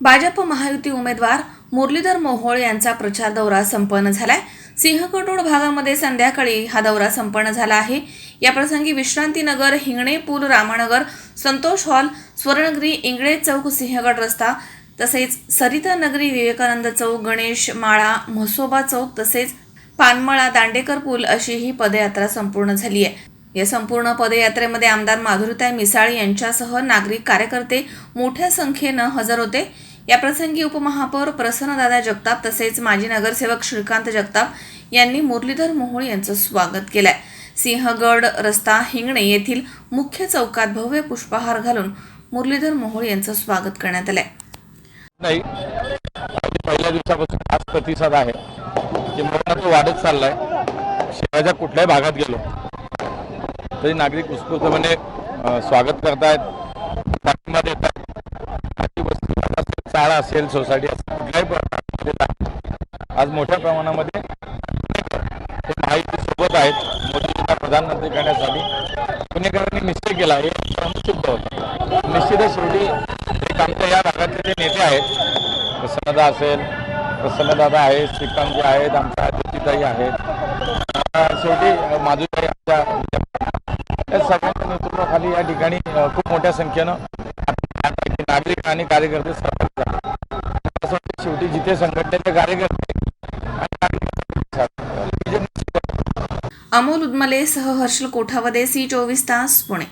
भाजप महायुती उमेदवार मुरलीधर मोहोळ यांचा प्रचार दौरा संपन्न झालाय. सिंहगड भागामध्ये संध्याकाळी हा दौरा संपन्न झाला आहे. याप्रसंगी विश्रांतीनगर हिंगणे पूल रामानगर संतोष हॉल स्वर्णगिरी इंगळे चौक सिंहगड रस्ता तसेच सरिता नगरी विवेकानंद चौक गणेश माळा म्हसोबा चौक तसेच पानमळा दांडेकर पूल अशी ही पदयात्रा संपूर्ण झाली आहे. या संपूर्ण पदयात्रेमध्ये आमदार माधुरीताई मिसाळ यांच्यासह नागरिक कार्यकर्ते मोठ्या संख्येनं हजर होते. याप्रसंगी उपमहापौर प्रसन्नदादा जगताप तसेच माजी नगरसेवक श्रीकांत जगताप यांनी मुरलीधर मोहोळ यांचं स्वागत केलंय. सिंहगड रस्ता हिंगणे येथील मुख्य चौकात भव्य पुष्पहार घालून मुरलीधर मोहोळ यांचं स्वागत करण्यात आलंय. नाही. पहिल्या दिवसापासून खास प्रतिसाद आहे की मला तो वाढत चाललाय. शहराच्या कुठल्याही भागात गेलो तरी नागरिक उत्स्फूर्तपणे स्वागत करतायत. पाठिंबा देत असेल असेल सोसायटी असेल कुठल्याही प्रमाणामध्ये आज मोठ्या प्रमाणामध्ये हे माहिती सोबत आहेत. मोदीजींना प्रधानमंत्री करण्यासाठी पुणेकरांनी निश्चय केला हे आमचं सिद्ध होतं. निश्चितच शेवटी एक आमच्या या भागातले जे नेते आहेत प्रसन्नदा असेल प्रसन्नदादा आहेत श्रीकांतजी आहेत आमच्या ज्योतिताई आहेत शेवटी माधुताई आमच्या या सगळ्यांच्या नेतृत्वाखाली या ठिकाणी खूप मोठ्या संख्येनं नागरिक आणि कार्यकर्ते सहभागी शेवटी जिथे संघटनेचे कार्यकर्ते अमोल उदमले सह हर्षल कोठावदे सी चोवीस तास पुणे.